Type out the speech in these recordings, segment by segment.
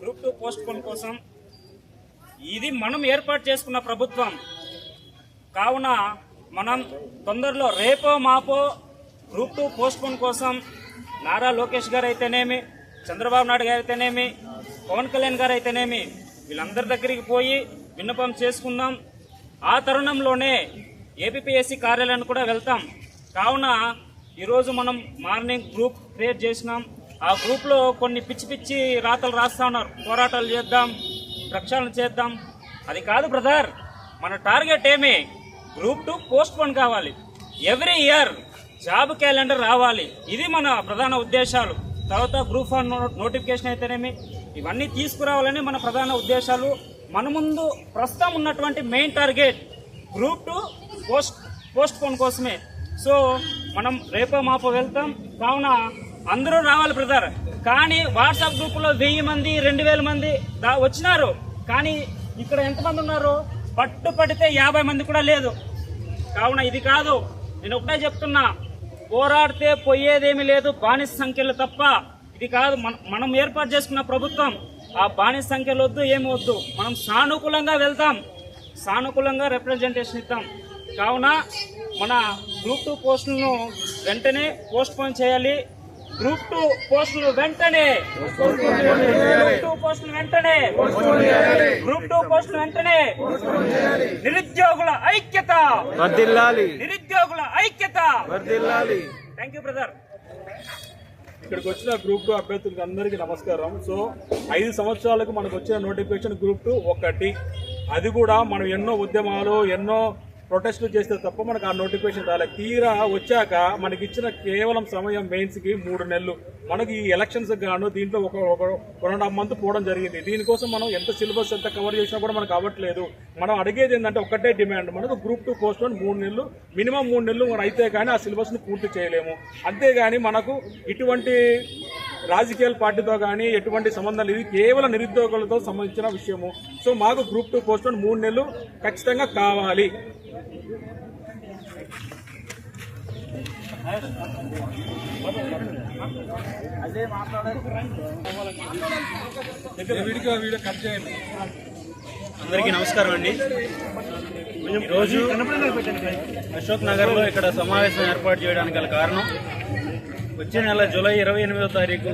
Group two post phone కోసం ఇది మనం ఏర్పాటు చేసుకున్న ప్రభుత్వం. కావున మనం తొందరలో రేపో మాపో గ్రూప్ టూ పోస్ట్ పోన్ కోసం నారా లోకేష్ గారు అయితేనేమి చంద్రబాబు నాయుడు గారు అయితేనేమి పవన్ కళ్యాణ్ గారు అయితేనేమి వీళ్ళందరి దగ్గరికి పోయి విన్నపం చేసుకుందాం. ఆ తరుణంలోనే ఏపీఎస్సి కార్యాలయాన్ని కూడా వెళ్తాం. కావున ఈరోజు మనం మార్నింగ్ గ్రూప్ క్రియేట్ చేసినాం. ఆ గ్రూప్లో కొన్ని పిచ్చి పిచ్చి రాతలు రాస్తా ఉన్నారు. పోరాటాలు చేద్దాం ప్రక్షాళన చేద్దాం. అది కాదు బ్రదర్ మన టార్గెట్ ఏమి? గ్రూప్ టూ పోస్ట్ పోన్ కావాలి. ఎవ్రీ ఇయర్ జాబ్ క్యాలెండర్ రావాలి. ఇది మన ప్రధాన ఉద్దేశాలు. తర్వాత గ్రూప్ వన్ నోటిఫికేషన్ అయితేనేమి? ఇవన్నీ తీసుకురావాలని మన ప్రధాన ఉద్దేశాలు. మన ముందు ప్రస్తుతం ఉన్నటువంటి main target group two post post phone కోసమే. సో మనం రేపో మాపో వెళ్తాం. కావున అందరూ రావాలి బ్రదర్ కానీ వాట్సాప్ గ్రూపులో వెయ్యి మంది రెండు వేల మంది దా వచ్చినారు. కానీ ఇక్కడ ఎంతమంది ఉన్నారు? పట్టు పడితే యాభై మంది కూడా లేదు. కావున ఇది కాదు. నేను ఒకటే చెప్తున్నా. పోరాడితే పోయేదేమీ లేదు. బానిస సంఖ్యలు తప్ప ఇది కాదు. మనం ఏర్పాటు చేసుకున్న ప్రభుత్వం. ఆ బానిస సంఖ్యలు వద్దు ఏమి వద్దు. మనం సానుకూలంగా వెళ్తాం. సానుకూలంగా రిప్రజెంటేషన్ ఇద్దాం కావున మన గ్రూప్ టూ పోస్టులను వెంటనే పోస్ట్ పోన్ చేయాలి. గ్రూప్ టూ పోస్టులు వెంటనే. గ్రూప్ టూ పోస్టులు వెంటనే. గ్రూప్ టూ పోస్టులు వెంటనే. నిరుద్యోగుల ఐక్యత. నిరుద్యోగుల ఐక్యత. థ్యాంక్ యూ బ్రదర్ ఇక్కడికి వచ్చిన గ్రూప్ టూ అభ్యర్థులకు అందరికీ నమస్కారం. సో ఐదు సంవత్సరాలకు మనకు వచ్చిన నోటిఫికేషన్ గ్రూప్ టూ ఒకటి. అది కూడా మనం ఎన్నో ఉద్యమాలు ఎన్నో ప్రొటెస్టులు చేస్తే తప్ప మనకు ఆ నోటిఫికేషన్ రాలేదు. తీరా వచ్చాక మనకి ఇచ్చిన కేవలం సమయం మెయిన్స్కి మూడు నెలలు. మనకి ఈ ఎలక్షన్స్ గాను దీంట్లో ఒక ఒక వన్ అండ్ హాఫ్ మంత్ పోవడం జరిగింది. దీనికోసం మనం ఎంత సిలబస్ ఎంత కవర్ చేసినా కూడా మనకు అవ్వట్లేదు. మనం అడిగేది ఏంటంటే ఒకటే డిమాండ్ మనకు గ్రూప్ టూ పోస్ట్ వన్ మూడు నెలలు మినిమం మూడు నెలలు మనం అయితే కానీ ఆ సిలబస్ని పూర్తి చేయలేము. అంతేగాని మనకు ఇటువంటి రాజకీయాల పార్టీతో కానీ ఎటువంటి సంబంధం లేదు. కేవలం నిరుద్యోగులతో సంబంధించిన విషయము. సో మాకు గ్రూప్ టూ పోస్ట్ మూడు నెలలు ఖచ్చితంగా కావాలి. వీడియో వీడియో కట్ చేయండి. అందరికీ నమస్కారం అండి. ఈరోజు అశోక్ నగర్లో ఇక్కడ సమావేశం ఏర్పాటు చేయడానికి గల కారణం వచ్చే నెల జూలై ఇరవై ఎనిమిదో తారీఖు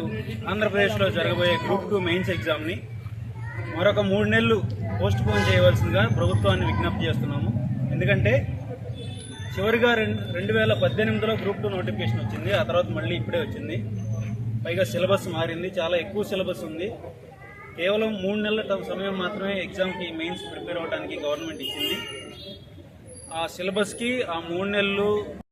ఆంధ్రప్రదేశ్లో జరగబోయే గ్రూప్ టూ మెయిన్స్ ఎగ్జామ్ని మరొక మూడు నెలలు పోస్ట్ పోన్ చేయవలసిందిగా ప్రభుత్వాన్ని విజ్ఞప్తి చేస్తున్నాము. ఎందుకంటే చివరిగా రెండు రెండు వేల పద్దెనిమిదిలో గ్రూప్ టూ నోటిఫికేషన్ వచ్చింది. ఆ తర్వాత మళ్ళీ ఇప్పుడే వచ్చింది. పైగా సిలబస్ మారింది. చాలా ఎక్కువ సిలబస్ ఉంది. కేవలం మూడు నెలల సమయం మాత్రమే ఎగ్జామ్కి మెయిన్స్ ప్రిపేర్ అవ్వడానికి గవర్నమెంట్ ఇచ్చింది. ఆ సిలబస్కి ఆ మూడు నెలలు